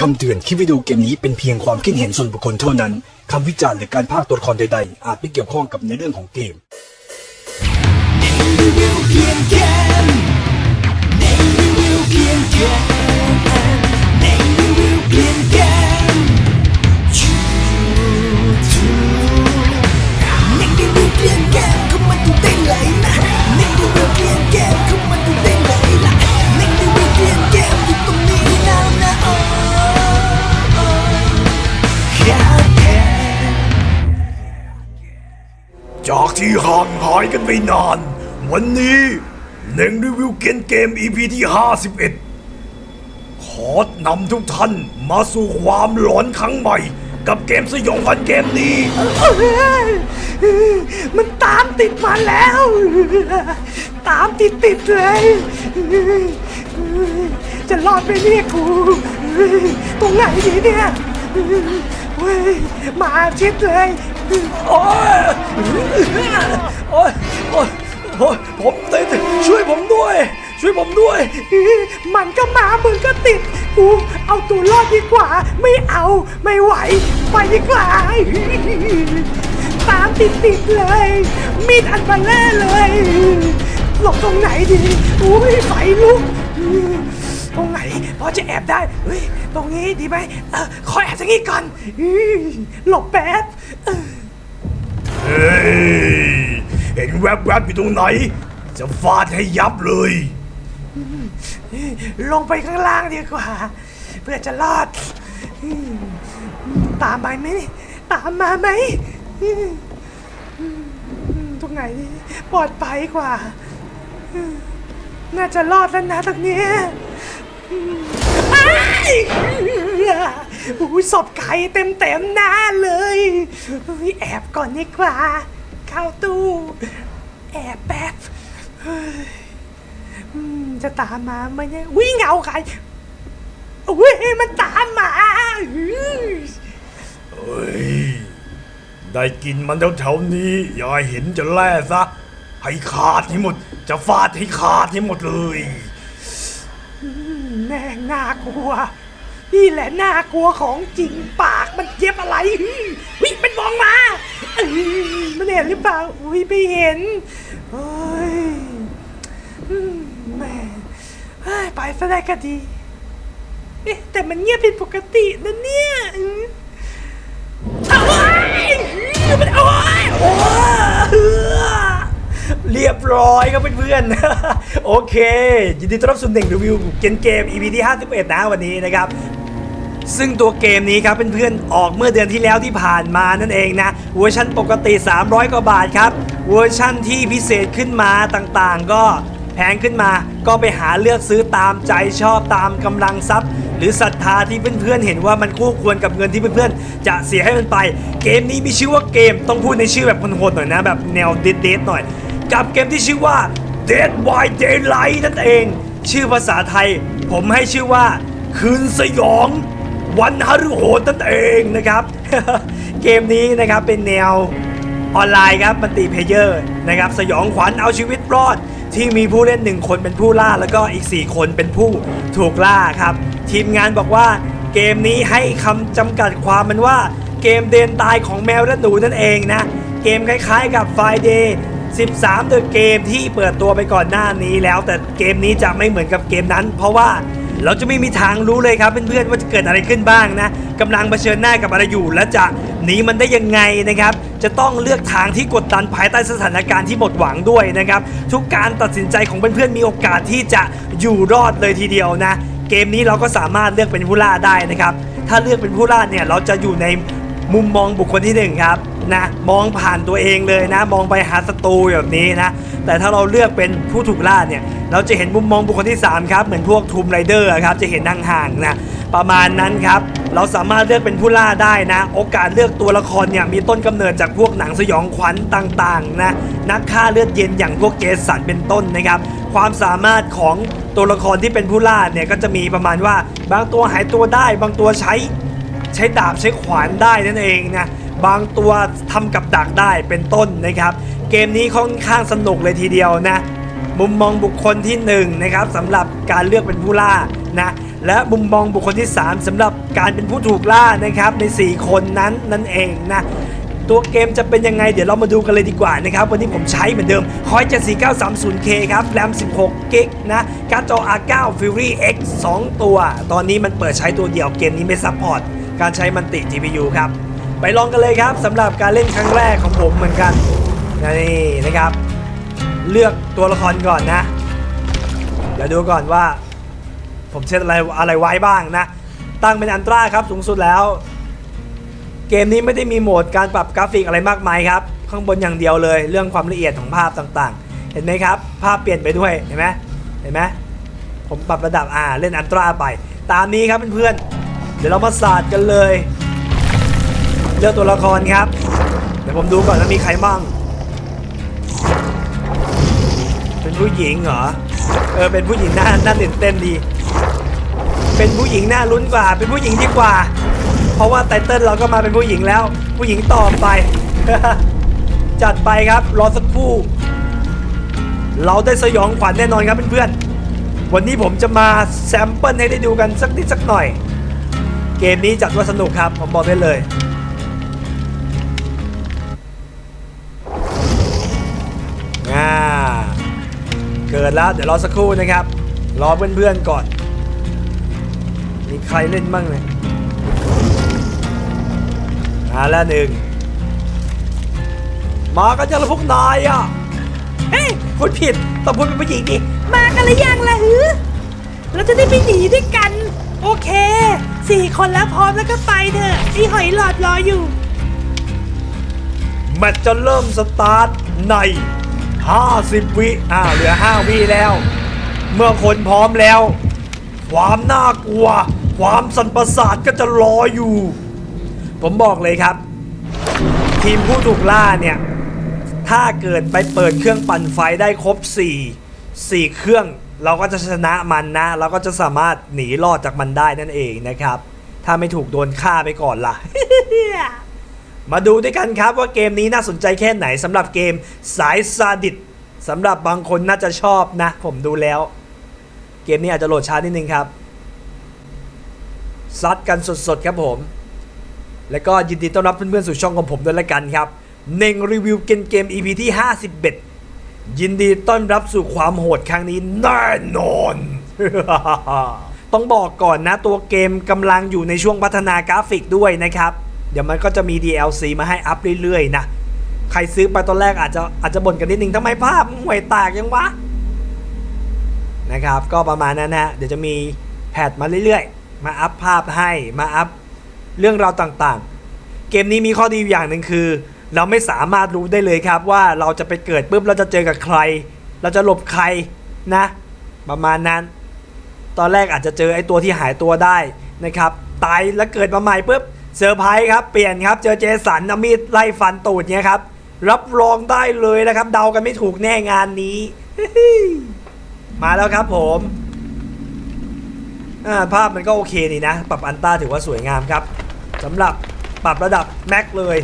คำเตือนคลิปวิดีโอเกมนี้เป็นเพียงความคิดเห็นส่วนบุคคลเท่านั้น คำวิจารณ์หรือการพากย์ตัวละครใดๆ อาจไม่เกี่ยวข้องกับในเรื่องของเกมเพียงเกมในรีวิวเพียงเกมในรีวิวเพียงเกมชูทูในรีวิวเพียงเกมเข้ามาดูได้เลยนะในรีวิวเพียง จากที่ห่างหายกันไปนาน วันนี้เน่งรีวิวเกมเกม EP ที่ 51 ขอนำทุกท่านมาสู่ความหลอนครั้งใหม่ กับเกมสยองขวัญเกมนี้ มันตามติดมาแล้ว ตามติดติดเลย จะรอดไปเนี่ยกูตรงไหนดีเนี่ย เฮ้ยมาชิดเลยโอ้ยโอ้ยโอ้ยโอ้ยผมติดช่วยผมด้วย ช่วยผมด้วย มันก็มามึงก็ติดกูเอาตัวรอดดีกว่า ไม่เอาไม่ไหว ไปดีกว่า ตามติดติดเลย มีดอันเบลเล่เลย หลบตรงไหนดีอุ้ยไฟลุก ตรงไหนพอจะแอบได้เฮ้ยตรงนี้ดีไหมเออคอแอบตรงนี้ก่อนอื้อหลบแป๊บเออเฮ้ยเห็นแวบๆอยู่ตรงไหน จะฟาดให้ยับเลย ลงไปข้างล่างดีกว่า เพื่อจะรอดอืมตามมาไหมตามมาไหมอืมอืมตรงไหนดีปลอดภัยกว่าอืมน่าจะรอดแล้วนะตรงเนี้ย อืมอ้ายอุ้ยศพไก่เต็มเต็มๆหน้าเลยอุ๊ยแอบก่อนดีกว่า เข้าตู้ แอบแป๊บจะตามมาไหมเนี่ยวิ่งเงาใครอุ้ยมันตามมาอื้อเฮ้ยได้กินมันแถวๆนี้อย่าเห็นจะแล่ซะ ให้ขาดให้หมด จะฟาดให้ขาดให้หมดเลย แม่งน่ากลัว นี่แหละน่ากลัวของจริงปากมันเย็บอะไรวิ่งมันมองมาอื้อมันเห็นหรือเปล่าอุ้ยไม่เห็นเฮ้ยอืมแม่ไปซะได้ก็ดีเอ๊ะแต่มันเงียบผิดปกตินะเนี่ยอื้อเอาไว้มันเอาไว้โอ้ย เรียบร้อยครับเพื่อนๆ โอเค ยินดีต้อนรับสู่หนึ่งรีวิวเกมเกม EP ที่ 51 นะวันนี้นะครับ ซึ่งตัวเกมนี้ครับเพื่อนๆ ออกเมื่อเดือนที่แล้วที่ผ่านมานั่นเองนะ เวอร์ชันปกติ 300 กว่าบาทครับ เวอร์ชันที่พิเศษขึ้นมาต่างๆ ก็แพงขึ้นมาก็ไปหาเลือกซื้อตามใจชอบตามกำลังทรัพย์ หรือศรัทธาที่เพื่อนๆเห็นว่ามันคู่ควรกับเงินที่เพื่อนๆจะเสียให้มันไป เกมนี้มีชื่อว่าเกมต้องพูดในชื่อแบบโหดๆหน่อยนะแบบแนวเด็ดๆหน่อย กับเกมที่ชื่อว่า Dead by Daylight นั่นเอง ชื่อภาษาไทย ผมให้ชื่อว่า คืนสยอง วันฮารุโหดนั่นเองนะครับ เกมนี้นะครับเป็นแนวออนไลน์ครับมันติเพเยอร์นะครับสยองขวัญเอาชีวิตรอด ที่มีผู้เล่นหนึ่งคนเป็นผู้ล่าแล้วก็อีก 4 คนเป็นผู้ถูกล่าครับ ทีมงานบอกว่าเกมนี้ให้คำจำกัดความมันว่าเกมเดนตายของแมวและหนูนั่นเองนะ เกมคล้ายๆกับ Friday 13 The Game ที่เปิดตัวไปก่อนหน้านี้แล้ว แต่เกมนี้จะไม่เหมือนกับเกมนั้น เพราะว่าเราจะไม่มีทางรู้เลยครับเพื่อนๆว่าจะเกิดอะไรขึ้นบ้างนะกำลังเผชิญหน้ากับอะไรอยู่ และจะหนีมันได้ยังไงนะครับ จะต้องเลือกทางที่กดดันภายใต้สถานการณ์ที่หมดหวังด้วยนะครับ ทุกการตัดสินใจของเพื่อนๆมีโอกาสที่จะอยู่รอดเลยทีเดียวนะ เกมนี้เราก็สามารถเลือกเป็นผู้ล่าได้นะครับ ถ้าเลือกเป็นผู้ล่าเนี่ยเราจะอยู่ใน มุมมองบุคคลที่หนึ่งครับนะมองผ่านตัวเองเลยนะ มองไปหาศัตรูแบบนี้นะ แต่ถ้าเราเลือกเป็นผู้ถูกล่าเนี่ย เราจะเห็นมุมมองบุคคลที่ 3 ครับ เหมือนพวกทูมไรเดอร์ครับ จะเห็นห่างๆนะ ประมาณนั้นครับ เราสามารถเลือกเป็นผู้ล่าได้นะ โอกาสเลือกตัวละครเนี่ย มีต้นกำเนิดจากพวกหนังสยองขวัญต่างๆนะ นักฆ่าเลือดเย็นอย่างพวกเจสันเป็นต้นนะครับ ความสามารถของตัวละครที่เป็นผู้ล่าเนี่ยก็จะมีประมาณว่า บางตัวหายตัวได้ บางตัวใช้ ใช้ดาบใช้ขวานได้นั่นเองนะบางตัวทำกับดักได้เป็นต้นนะครับ เกมนี้ค่อนข้างสนุกเลยทีเดียวนะมุมมองบุคคลที่1นงนะครับสำหรับการเลือกเป็นผู้ล่านะและมุมมองบุคคลที่ 3สำหรับการเป็นผู้ถูกล่านะครับใน 4 คนนั้นนั่นเองนะตัวเกมจะเป็นยังไงเดี๋ยวเรามาดูกันเลยดีกว่านะครับวันนี้ผมใช้เหมือนเดิมคอย 74930K ครับแรม 16กิกนะการ์ดจอ R9 Fury X 2 ตัว ตอนนี้มันเปิดใช้ตัวเดียวเกมนี้ไม่ซัพพอร์ต การใช้มันติ GPU ครับ ไปลองกันเลยครับสำหรับการเล่นครั้งแรกของผมเหมือนกันนี่นะครับ เลือกตัวละครก่อนนะเดี๋ยวดูก่อนว่า ผมเซตอะไรอะไรไว้บ้างนะ ตั้งเป็นอันตราครับสูงสุดแล้ว เกมนี้ไม่ได้มีโหมดการปรับกราฟิกอะไรมากมายครับ ข้างบนอย่างเดียวเลย เรื่องความละเอียดของภาพต่างๆ เห็นไหมครับ ภาพเปลี่ยนไปด้วยเห็นไหมเห็นไหมผมปรับระดับอ่าเล่นอันตราไป ตามนี้ครับเพื่อนๆ เดี๋ยวเรามาศาสตร์กันเลย เลือกตัวละครครับ เดี๋ยวผมดูก่อนว่ามีใครบ้าง เป็นผู้หญิงเหรอ เออเป็นผู้หญิงหน่าหน่าตื่นเต้นดี เป็นผู้หญิงหน่าลุ้นกว่า เป็นผู้หญิงดีกว่า เพราะว่าไตเติ้ลเราก็มาเป็นผู้หญิงแล้ว ผู้หญิงต่อไป จัดไปครับ รอสักครู่ เราได้สยองขวัญแน่นอนครับเพื่อนๆวันนี้ผมจะมาแซมเปิลให้ได้ดูกันสักนิดสักหน่อย เกมนี้จัดว่าสนุกครับ ผมบอกได้เลย อ่า เกิดแล้ว เดี๋ยวรอสักครู่นะครับ รอเพื่อนๆก่อน มีใครเล่นบ้างเนี่ยมาแล้วหนึ่ง มากันยังละพวกนายอะ เฮ้ยพูดผิดต้องพูดเป็นผู้หญิงดิ มากันหรือยังล่ะหือเราจะได้ไปหนีด้วยกัน โอเค สี่คนแล้วพร้อมแล้วก็ไปเถอะไอหอยหลอดรออยู่ แมตช์จะเริ่มสตาร์ทใน 50 วิอ่าเหลือ 5 วิแล้ว เมื่อคนพร้อมแล้ว ความน่ากลัว ความสันประสาทก็จะรออยู่ ผมบอกเลยครับ ทีมผู้ถูกล่าเนี่ย ถ้าเกิดไปเปิดเครื่องปั่นไฟได้ครบ 4 4 เครื่อง เราก็จะชนะมันนะ เราก็จะสามารถหนีรอดจากมันได้นั่นเองนะครับ ถ้าไม่ถูกโดนฆ่าไปก่อนล่ะ มาดูด้วยกันครับว่าเกมนี้น่าสนใจแค่ไหนสำหรับเกมสายซาดิสสำหรับบางคนน่าจะชอบนะ ผมดูแล้ว เกมนี้อาจจะโหลดช้านิดนึงครับซัดกันสดๆครับผม แล้วก็ยินดีต้อนรับเพื่อนๆสู่ช่องของผมด้วยละกันครับเน่งรีวิวเกมเกม EP ที่51 ยินดีต้อนรับสู่ความโหดครั้งนี้แน่นอน ต้องบอกก่อนนะตัวเกมกำลังอยู่ในช่วงพัฒนากราฟิกด้วยนะครับ เดี๋ยวมันก็จะมี DLC มาให้อัพเรื่อยๆนะ ใครซื้อไปตอนแรกอาจจะอาจจะบ่นกันนิดนึงทำไมภาพมันห่วยแตากยังวะ นะครับ ก็ประมาณนั้นนะฮะเดี๋ยวจะมีแพทมาเรื่อยๆ มาอัพภาพให้มาอัพเรื่องราวต่างๆ เกมนี้มีข้อดีอยู่อย่างหนึ่งคือ เราไม่สามารถรู้ได้เลยครับว่าเราจะไปเกิดปุ๊บเราจะเจอกับใคร เราจะหลบใครนะ ประมาณนั้น ตอนแรกอาจจะเจอไอ้ตัวที่หายตัวได้นะครับ ตายแล้วเกิดมาใหม่ปุ๊บเซอร์ไพรส์ครับเปลี่ยนครับ เจอเจสันเอามีดไล่ฟันตูดเนี่ยครับ รับรองได้เลยนะครับ เดากันไม่ถูกแน่งานนี้ มาแล้วครับผมภาพมันก็โอเคนี่นะ ปรับอันต้าถือว่าสวยงามครับสำหรับปรับระดับแม็กเลย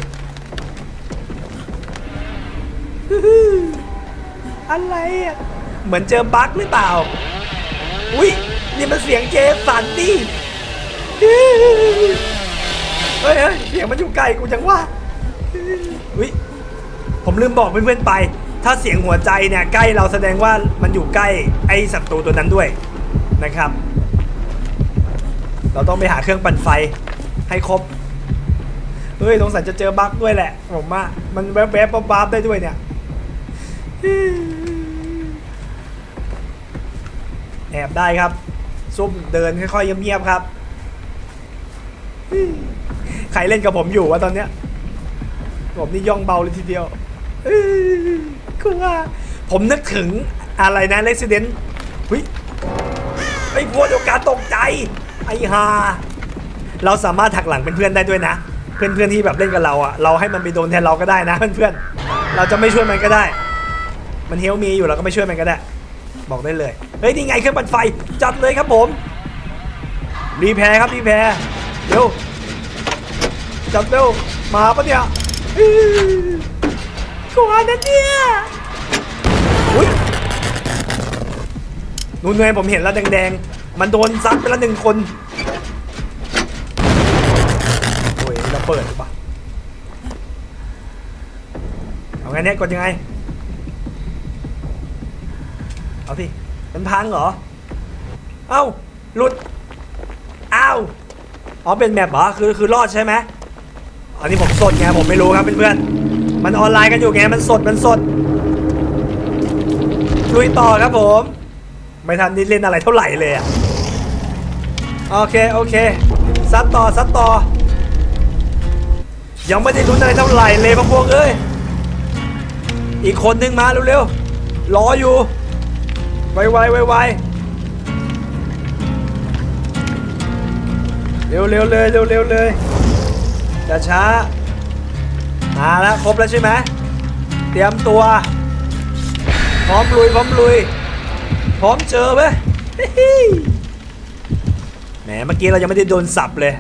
อะไรอะ เหมือนเจอบั๊กหรือเปล่า อุ้ยนี่มันเสียงเจสันดิเฮ้ยเฮ้ยเสียงมันอยู่ไกลกูจังวะอุ้ยผมลืมบอกเพื่อนๆไป ถ้าเสียงหัวใจเนี่ยใกล้เราแสดงว่ามันอยู่ใกล้ไอ้ศัตรูตัวนั้นด้วยนะครับ เราต้องไปหาเครื่องปั่นไฟให้ครบ เฮ้ยสงสัยจะเจอบั๊กด้วยแหละผมว่ามันแวบๆป๊บๆได้ด้วยเนี่ย แอบได้ครับ ซุ่มเดินค่อยๆเงียบๆครับ ใครเล่นกับผมอยู่วะตอนเนี้ย ผมนี่ย่องเบาเลยทีเดียวกลัวผมนึกถึงอะไรนะ Resident เฮ้ยไอ้พวกเดียวกันตกใจ ไอ้ฮาเราสามารถถักหลังเป็นเพื่อนได้ด้วยนะ เพื่อนๆที่แบบเล่นกับเราอะเราให้มันไปโดนแทนเราก็ได้นะเพื่อนๆ เราจะไม่ช่วยมันก็ได้ มันเฮลมีอยู่เราก็ไม่ช่วยมันก็ได้ บอกได้เลย เฮ้ยนี่ไงเครื่องปั่นไฟจัดเลยครับผม รีแพร์ครับรีแพร์เร็วจัดเร็วมาปะเนี่ยกลัวนะเนี่ยอุ้ยนู่นไงผมเห็นแล้วแดงมันโดนซัดไปแล้วหนึ่งคนโอ้ยเราเปิดหรือเปล่าเอาไงเนี่ยกดยังไง เอาสิมันพังเหรอ เอ้า หลุด อ้าว อ๋อ เป็นแมปเหรอ คือ คือรอดใช่ไหม อันนี้ผมสดไง ผมไม่รู้ครับเพื่อนๆ มันออนไลน์กันอยู่ไง มันสด มันสด ลุยต่อครับผม ไม่ทันได้เล่นอะไรเท่าไหร่เลยอะโอเค โอเค ซัดต่อ ซัดต่อ ยังไม่ได้ลุ้นอะไรเท่าไหร่เลยพวกพวกเอ้ย อีกคนนึงมาเร็วๆ รออยู่ ไวๆไวๆเร็วๆเลยเร็วๆเลยอย่าช้ามาแล้วครบแล้วใช่ไหมเตรียมตัว พร้อมลุยพร้อมลุย พร้อมเจอไหมแหมเมื่อกี้เรายังไม่ได้โดนสับเลย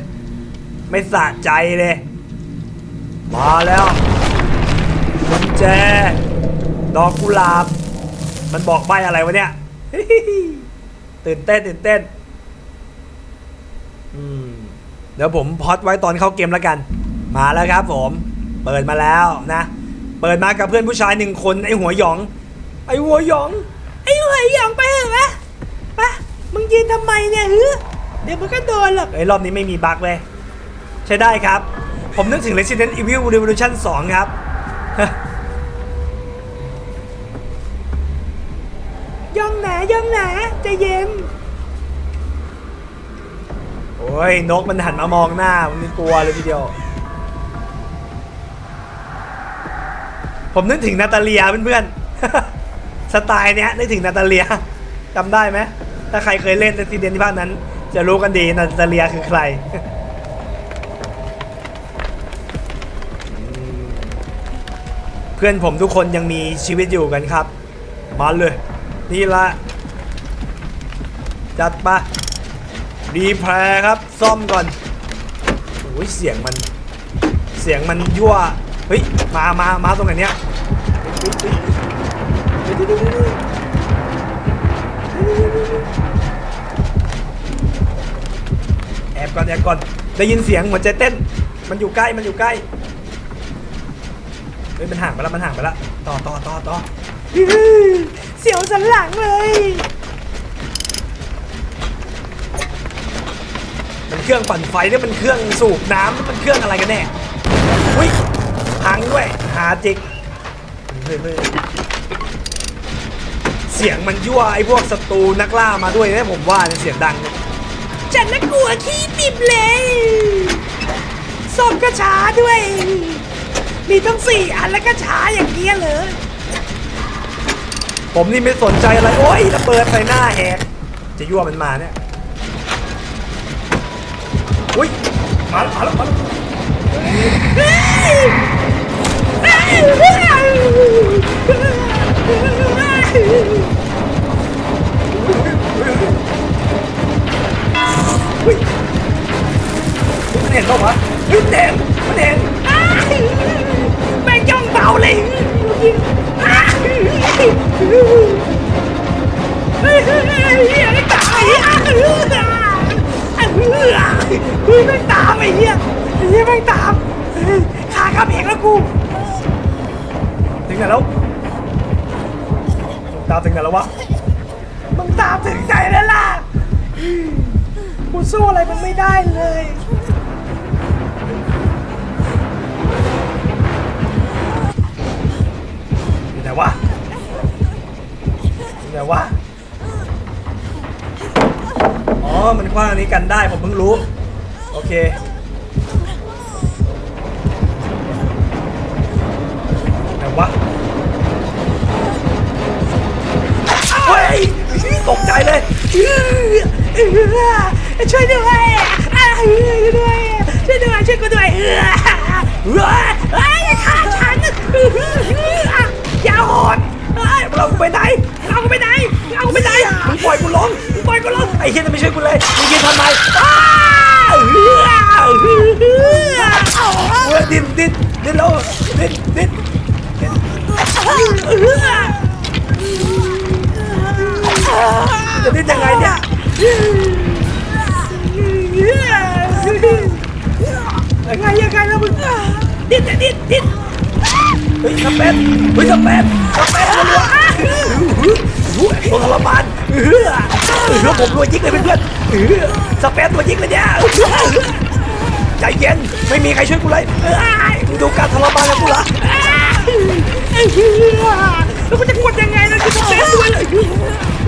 ไม่สะใจเลย มาแล้วกุญแจดอกกุหลาบ มันบอกใบอะไรวะเนี่ย ตื่นเต้นตื่นเต้น อืม เดี๋ยวผมพอดไว้ตอนเข้าเกมแล้วกัน มาแล้วครับผม เปิดมาแล้วนะ เปิดมากับเพื่อนผู้ชายหนึ่งคนไอหัวหยอง ไอหัวหยอง ไอ้หัวหยองไปเถอะวะไปมึงยืนทำไมเนี่ยฮึเดี๋ยวมันก็โดนหรอกไอรอบนี้ไม่มีบั๊กเลยใช้ได้ครับ ผมนึกถึง Resident Evil Revolution 2 ครับ ย่องหนาใจเย็น โอ้ย นกมันหันมามองหน้า มันกลัวเลยทีเดียว ผมนึกถึงนาตาเลียเพื่อนๆ สไตล์เนี้ยนึกถึงนาตาเลียจำได้ไหม ถ้าใครเคยเล่น Resident ที่ภาคนั้น จะรู้กันดีนาตาเลียคือใครเพื่อนผมทุกคนยังมีชีวิตอยู่กันครับ มาเลย นี่ละ จัดไปะรีแพร์ครับ ซ่อมก่อนโอ้ยเสียงมัน เสียงมันยั่ว เฮ้ย มามามาตรงไหนเนี้ยแอบก่อนแอบก่อน ได้ยินเสียงเหัวใจเต้น มันอยู่ใกล้ มันอยู่ใกล้ เฮ้ย มันห่างไปแล้ว มันห่างไปแล้ว ต่อต่อต่อต่อเสียวสันหลังเลย มันเครื่องปั่นไฟนี่มันเครื่องสูบน้ำนี่มันเครื่องอะไรกันแน่อุ้ยพังด้วยหาจิกเฮ้ยเสียงมันยั่วไอ้พวกศัตรูนักล่ามาด้วยนะผมว่าเสียงดังฉันละกลัวขี้ปิบเลยส้มก็ช้าด้วยมีทั้งสี่อันแล้วก็ช้าอย่างเงี้ยเลยผมนี่ไม่สนใจอะไรโอ้ยระเบิดใส่หน้าแหกจะยั่วมันมาเนี่ย อุ้ยมาแล้วมาแล้วมาแล้วเฮ้ยมันเห็นเปล่าวะเฮ้ยมันเห็นมันเห็นแม่งย่องเบาเลยเฮ้ยไม่ตายอะ เฮ้ยไม่ตามไอ้เหี้ยไอ้เหี้ยไม่ตามขาขับเองแล้วกูถึงไหนแล้วตามถึงไหนแล้ววะมึงตามถึงไหนแล้วล่ะกูสู้อะไรมันไม่ได้เลยอยู่ไหนวะอยู่ไหนวะ อ๋อ มันคว้างอันนี้กันได้ ผมเพิ่งรู้ โอเคไหนวะเฮ้ยตกใจเลยช่วยด้วยช่วยด้วยช่วยด้วยช่วยกูด้วยเฮ้ยฆ่าฉันอย่าโหดเราไปไหนเอาไปไหนเอาไปไหนมึงปล่อยกูลง ปล่อยกูลงไอ้เฮียจะไม่ช่วยกูเลยมึงยืนทำไมเออดิ้นดิ้นดิ้นแล้วดิ้นดิ้นจะดิ้นยังไงเนี่ยยังไงยังไงแล้วมึงดิ้นดิ้นดิ้นเฮ้ยสเปนเฮ้ยสเปนสเปน เออผมรัวยิงเลยเพื่อนเออสเปนตัวยิงเลยเนี่ยใจเย็นไม่มีใครช่วยกูเลยมึงดูการทรมานของกูเหรอแล้วกูจะกดยังไงนะกูจะเซฟด้วยเลย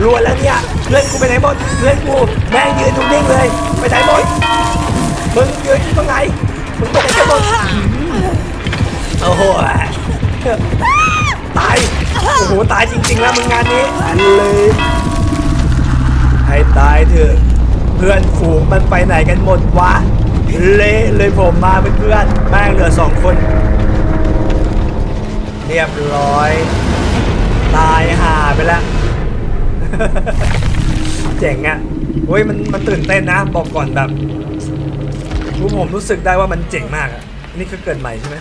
รัวแล้วเนี่ยเพื่อนกูไปไหนหมดเพื่อนกูแม่งยืนตรงนิ่งเลยไปไหนหมดมึงยืนตรงไหนมึงไปไหนกันหมดโอ้โหตาย โอ้โห ตายจริง ๆ แล้วมึงงานนี้อันเลย ให้ตายเถอะ เพื่อนฝูงมันไปไหนกันหมดวะ เละเลยผมมาเพื่อนๆแม่งเหลือสองคน เรียบร้อย ตายห่าไปแล้ว เจ๋งอะ่ะเฮ้ยมันมันตื่นเต้นนะ บอกก่อนแบบรู้ผมรู้สึกได้ว่ามันเจ๋งมากอะ่ะ นี่คือเกิดใหม่ใช่ไหม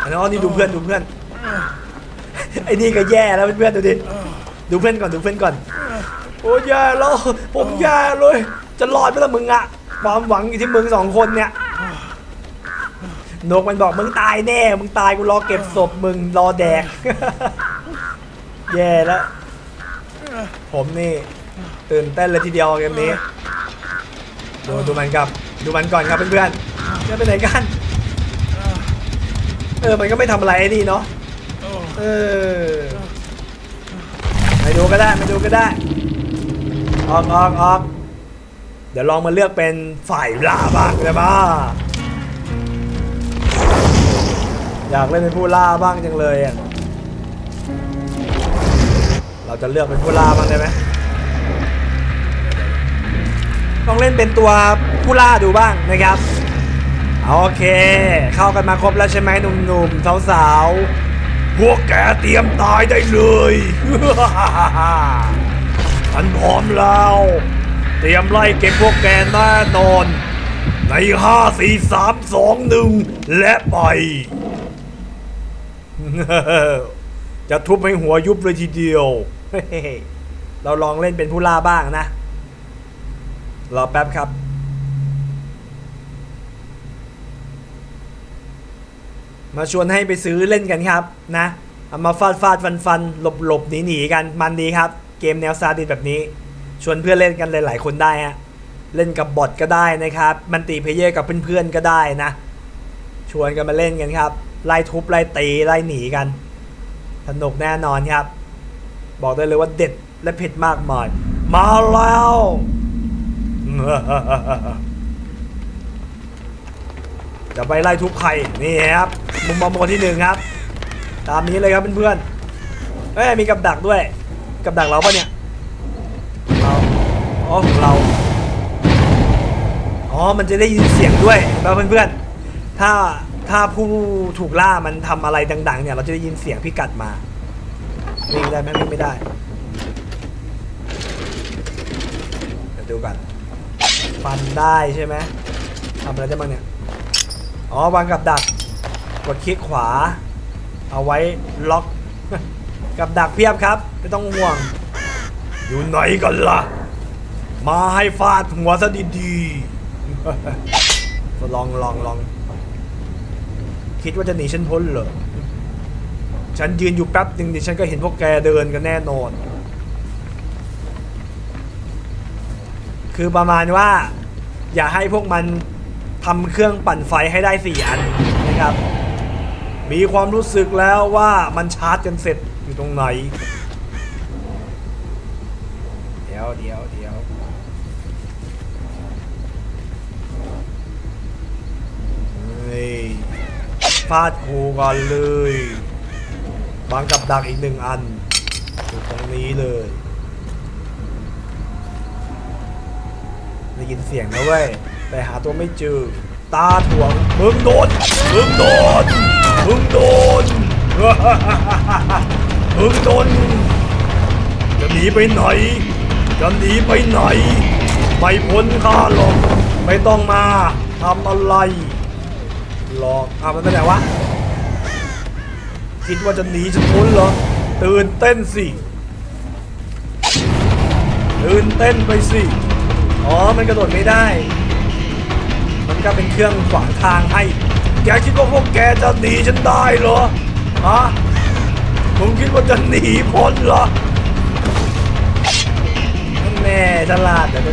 อันนั้นอ๋อนี่ดูเพื่อนดูเพื่อน ไอ้นี่ก็แย่แล้วเพื่อนๆดูดิดูเพื่อนก่อนดูเพื่อนก่อน โอ้ยแย่แล้วผมแย่เลย จะรอดไหมล่ะมึงอะความหวังอยู่ที่มึงสองคนเนี่ยนกมันบอกมึงตายแน่ มึงตายกูรอเก็บศพมึงรอแดก แย่แล้ว ผมนี่ ตื่นเต้นเลยทีเดียวเกมนี้ ดูดูมันครับ ดูมันก่อนครับเพื่อนๆจะไปไหนกัน เออ มันก็ไม่ทำอะไรไอ้นี่เนาะ เออไม่ดูก็ได้ไม่ดูก็ได้ ออกออกออกเดี๋ยวลองมาเลือกเป็นฝ่ายล่าบ้างได้ปะอยากเล่นเป็นผู้ล่าบ้างจังเลยอะ เราจะเลือกเป็นผู้ล่าบ้างได้ไหมลองเล่นเป็นตัวผู้ล่าดูบ้างนะครับ โอเค เข้ากันมาครบแล้วใช่ไหมหนุ่มๆสาวๆ พวกแกเตรียมตายได้เลยฉันพร้อมแล้ว เตรียมไล่เก็บพวกแกแน่นอน ในห้าสี่สามสองหนึ่งและไป จะทุบให้หัวยุบเลยทีเดียว เราลองเล่นเป็นผู้ล่าบ้างนะ รอแป๊บครับ มาชวนให้ไปซื้อเล่นกันครับนะเอามาฟาดฟาดฟันฟันหลบหลบหนีหนีกันมันดีครับ เกมแนวซาดิสแบบนี้ ชวนเพื่อนเล่นกันหลายๆคนได้ฮะเล่นกับบอทก็ได้นะครับมันตีเพเยอร์กับเพื่อนๆก็ได้นะ ชวนกันมาเล่นกันครับไล่ทุบไล่ตีไล่หนีกันสนุกแน่นอนครับ บอกได้เลยว่าเด็ดและเผ็ดมากมายมาแล้ว จะไปไล่ทุบใครนี่ครับมุมมองคนที่หนึ่งครับ ตามนี้เลยครับเพื่อนๆเอ้ยมีกับดักด้วย กับดักเราปะเนี่ยเราอ๋อของเราอ๋อมันจะได้ยินเสียงด้วยแล้วเพื่อนๆถ้าถ้าผู้ถูกล่ามันทำอะไรดัง ๆ เนี่ย เราจะได้ยินเสียงพิกัดมาวิ่งได้ไหมวิ่งไม่ได้เดี๋ยวดูกันฟันได้ใช่ไหมทำอะไรได้บ้างเนี่ย อ๋อวางกับดัก กดคลิกขวา เอาไว้ล็อก กับดักเพียบครับ ไม่ต้องห่วง อยู่ไหนกันล่ะ มาให้ฟาดหัวซะดีๆลองลองลอง คิดว่าจะหนีฉันพ้นเหรอ ฉันยืนอยู่แป๊บหนึ่งดิฉันก็เห็นพวกแกเดินกันแน่นอน คือประมาณว่า อย่าให้พวกมัน ทำเครื่องปั่นไฟให้ได้สี่อันนะครับ มีความรู้สึกแล้วว่ามันชาร์จกันเสร็จอยู่ตรงไหน เดี๋ยวเดี๋ยวเดี๋ยวเฮ้ฟาดครูก่อนเลยวางกับดักอีกหนึ่งอันอยู่ตรงนี้เลยได้ยินเสียงนะเว้ย แต่หาตัวไม่เจอ ตาถ่วงมึงโดน มึงโดน มึงโดน มึงโดน จะหนีไปไหน จะหนีไปไหน ไม่พ้นข้าหรอก ไม่ต้องมาทำอะไรหรอกอะมันไปไหนวะ คิดว่าจะหนีฉันพ้นเหรอ ตื่นเต้นสิตื่นเต้นไปสิ อ๋อ มันกระโดดไม่ได้ ก็เป็นเครื่องขวางทางให้ แกคิดว่าพวกแกจะหนีฉันได้เหรอ ฮะผมคิดว่าจะหนีพ้นเหรอแน่ฉลาดเดี๋ยว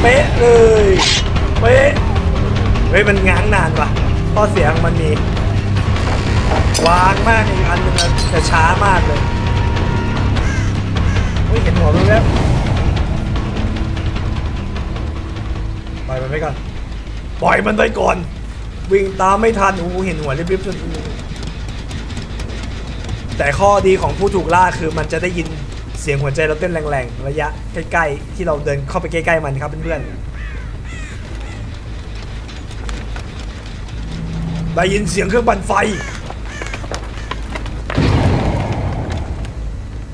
เป๊ะเลย เป๊ะ เฮ้ยมันง้างนานว่ะข้อเสียของมันมีวางมากอีกอันนึงอะแต่ช้ามากเลยเฮ้ยเห็นหัวมันแล้วปล่อยมันไปก่อน ปล่อยมันไปก่อน วิ่งตามไม่ทันอ้เห็นหัวริบๆจนแต่ข้อดีของผู้ถูกล่าคือมันจะได้ยินเสียงหัวใจเราเต้นแรงๆ ระยะใกล้ๆ ที่เราเดินเข้าไปใกล้ๆมันครับเพื่อนๆ ได้ยินเสียงเครื่องปั่นไฟ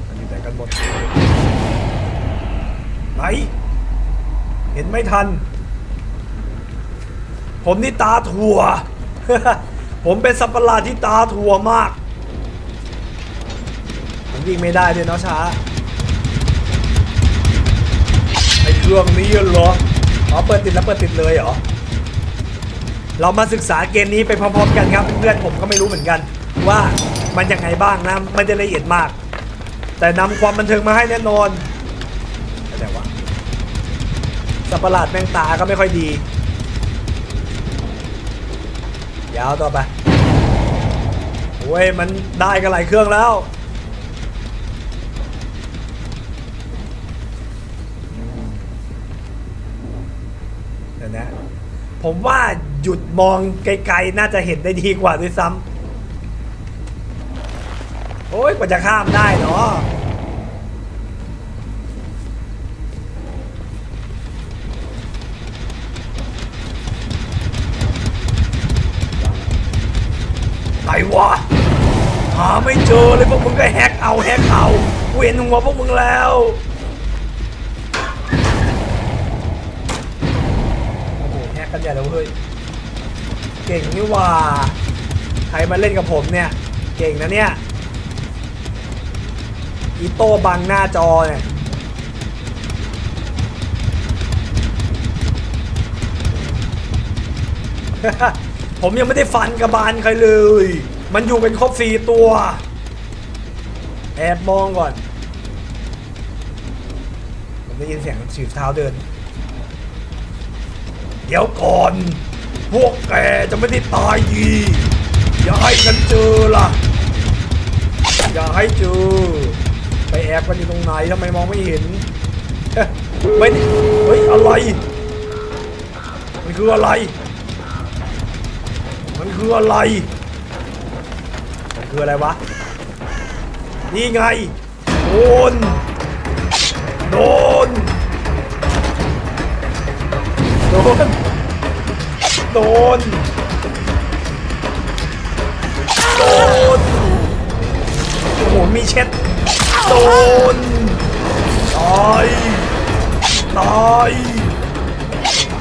มันอยู่ไหนกันหมดไหนเห็นไม่ทัน ผมนี่ตาถั่ว ผมเป็นสัตว์ประหลาดที่ตาถั่วมาก ผมวิ่งไม่ได้ด้วยเนาะช้า ไอเครื่องนี้เหรอ อ๋อเปิดติดแล้วเปิดติดเลยเหรอ เรามาศึกษาเกมนี้ไปพร้อมๆกันครับ เพื่อนผมก็ไม่รู้เหมือนกัน ว่ามันยังไงบ้างนะไม่ได้ละเอียดมาก แต่นำความบันเทิงมาให้แน่นอนแต่ว่าสัตว์ประหลาดแมงตาก็ไม่ค่อยดี ยาวต่อไปโอ้ยมันได้กันหลายเครื่องแล้ว เดี๋ยวนะ ผมว่าหยุดมองไกลๆ น่าจะเห็นได้ดีกว่าด้วยซ้ำโอ้ยกว่าจะข้ามได้เนาะ หาไม่เจอเลยพวกมึงก็แฮกเอาแฮกเอาเห็นหัวพวกมึงแล้วโอ้โหแฮกกันใหญ่แล้วเฮ้ยเก่งนี่ว่าใครมาเล่นกับผมเนี่ย เก่งนะเนี่ยอีโต้บังหน้าจอเนี่ยผมยังไม่ได้ฟันกระบาลใครเลย มันอยู่เป็นครบสี่ตัว แอบมองก่อน ผมได้ยินเสียงสีเท้าเดิน เดี๋ยวก่อน พวกแกจะไม่ได้ตายดีอย่าให้กันเจอล่ะ อย่าให้เจอ ไปแอบกันอยู่ตรงไหนทำไมมองไม่เห็น ไม่ได้เฮ้ยอะไร มันคืออะไร มันคืออะไร คืออะไรวะ นี่ไงโดนโดนโดนโดนโดนโอ้โหมีเช็ดโดนตายตาย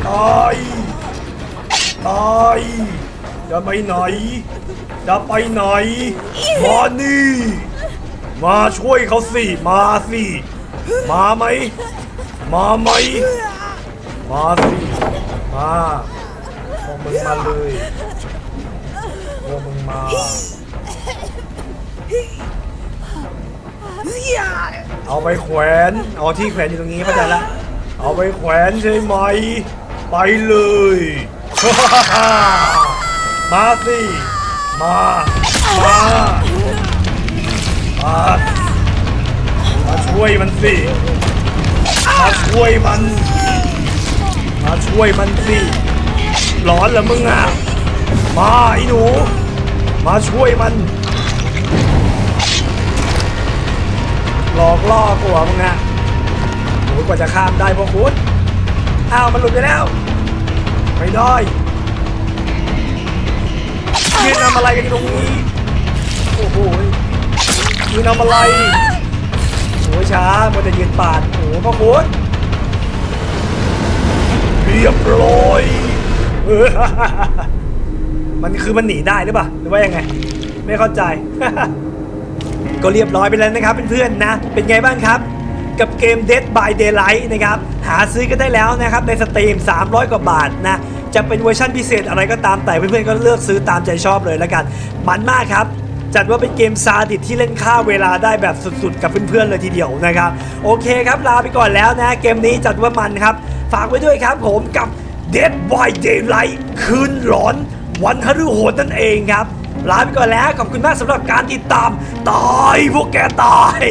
ตายตายจะไปไหน จะไปไหน มานี่ มาช่วยเขาสิ มาสิ มาไหม มาไหม มาสิ มาพวกมึงมาเลยพวกมึงมาเอาไปแขวน เอาที่แขวนอยู่ตรงนี้เข้าใจละ เอาไปแขวนใช่ไหม ไปเลย มาสิ มา มา มามาช่วยมันสิ มาช่วยมัน มาช่วยมันสิร้อนเหรอมึงอะ มาไอ้หนู มาช่วยมัน หลอกล่อกลัวมึงอะโอ้กว่าจะข้ามได้พวกคุณอ้าวมันหลุดไปแล้ว ไม่ได้ ยืนทำอะไรกันตรงนี้ โอ้โหยืนทำอะไรโอ้ยช้ามันจะยืนปาดโอ้โหพ่อคุณเรียบร้อย มันคือมันหนีได้หรือเปล่าหรือว่ายังไง ไม่เข้าใจ ก็เรียบร้อยไปแล้วนะครับเพื่อนๆนะ เป็นไงบ้างครับกับเกม Dead by Daylight นะครับ หาซื้อกันได้แล้วนะครับ ในสตรีม 300 กว่าบาทนะ จะเป็นเวอร์ชันพิเศษอะไรก็ตามแต่เพื่อนๆก็เลือกซื้อตามใจชอบเลยแล้วกันมันมากครับจัดว่าเป็นเกมซาดิสที่เล่นฆ่าเวลาได้แบบสุดๆ กับเพื่อนๆเลยทีเดียวนะครับ โอเคครับลาไปก่อนแล้วนะ เกมนี้จัดว่ามันครับ ฝากไว้ด้วยครับผมกับ Dead by Daylight คืนหลอน วันฮฤโหดนั่นเองครับ ลาไปก่อนแล้ว ขอบคุณมากสำหรับการติดตาม ตายพวกแกตาย